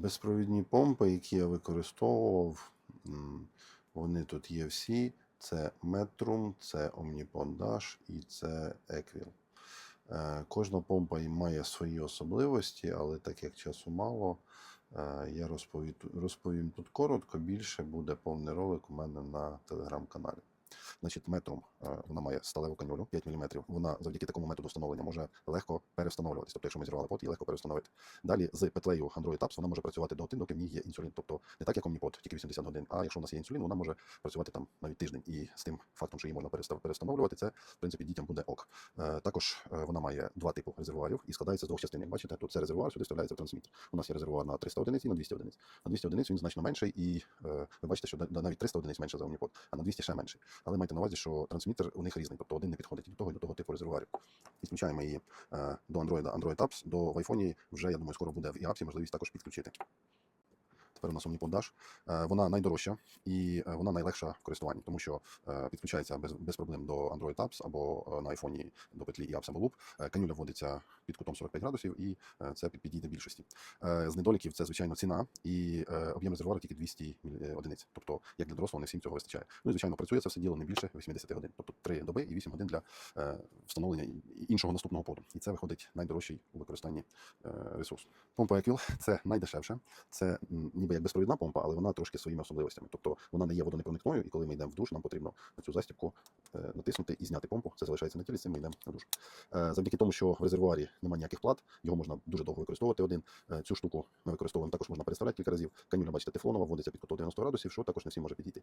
Безпровідні помпи, які я використовував, вони тут є всі. Це Metrum, це Omnipod Dash і це Equil. Е, Кожна помпа має свої особливості, але так як часу мало, е, я розповім, розповім тут коротко. Більше буде повний ролик у мене на телеграм-каналі. Значить, метром е, вона має сталеву канюлю 5 мм. Вона завдяки такому методу встановлення може легко перевстановлюватися. Тобто, якщо ми зірвали пот, її легко перевстановити. Далі з петлею Android Apps вона може працювати до 1, доки в ній є інсулін. Тобто не так, як Omnipod, тільки 80 годин. А якщо у нас є інсулін, вона може працювати там навіть тиждень. І з тим фактом, що її можна перевстановлювати, це в принципі дітям буде ок. Е, Також е, вона має два типи резервуарів і складається з двох частин. Як бачите, тут це резервуар, сюди вставляється в трансмітер. У нас є резервуар на 300 одиниць і на 200 одиниць. На 200 одиниць він значно менший, і ви бачите, що навіть 300 одиниць менше за Omnipod, а на 200 ще менший. Але майте на увазі, що трансмітер у них різний, тобто один не підходить і до того, і до того типу резервуарів. І включаємо її е, до Android, Android Apps, до iPhone вже, я думаю, скоро буде в iApps можливість також підключити. Тепер у нас Omnipod. Е, Вона найдорожча і е, вона найлегша в користуванні, тому що е, підключається без, без проблем до Android Apps або на iPhone до петлі iApps або Loop. Канюля вводиться під кутом 45 градусів і це підійде більшості. З недоліків це, звичайно, ціна і об'єм резервуару тільки 200 е, одиниць. Тобто, як для дорослого, не всім цього вистачає. Ну і звичайно, працює це все діло не більше 80 годин, тобто 3 доби і 8 годин для встановлення іншого наступного поду. І це виходить найдорожчий у використанні ресурс. Помпа Equil – це найдешевше. Це м, ніби як безпровідна помпа, але вона трошки своїми особливостями. Тобто вона не є водонепроникною, і коли ми йдемо в душ, нам потрібно на цю застібку е, натиснути і зняти помпу. Це залишається на тілі, з ми йдемо на душ. Е, Завдяки тому, що в резервуарі немає ніяких плат, його можна дуже довго використовувати один. Е, Цю штуку ми використовуємо також можна переставляти кілька разів. Канюля, бачите, тефлонова, вводиться під кутом 90 градусів, що також не всім може підійти.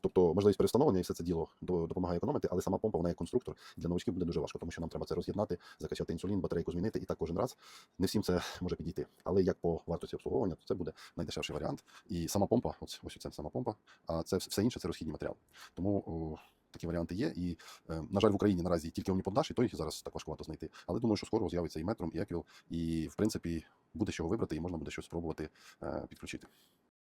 Тобто можливість перестановлення і все це діло допомагає економити, але сама помпа вона як конструктор для новачків буде дуже важко, тому що нам треба це роз'єднати, закачати інсулін, батарейку змінити і так кожен раз. Не всім це може підійти. Але як по вартості обслуговування, то це буде найдешевший варіант. І сама помпа, ось ось це сама помпа, а це все інше це розхідні матеріали. Тому о, такі варіанти є. І, е, на жаль, в Україні наразі тільки Omnipod і той зараз так важкувато знайти. Але думаю, що скоро з'явиться і метром, і еквіл, і в принципі буде чого вибрати, і можна буде щось спробувати е, підключити.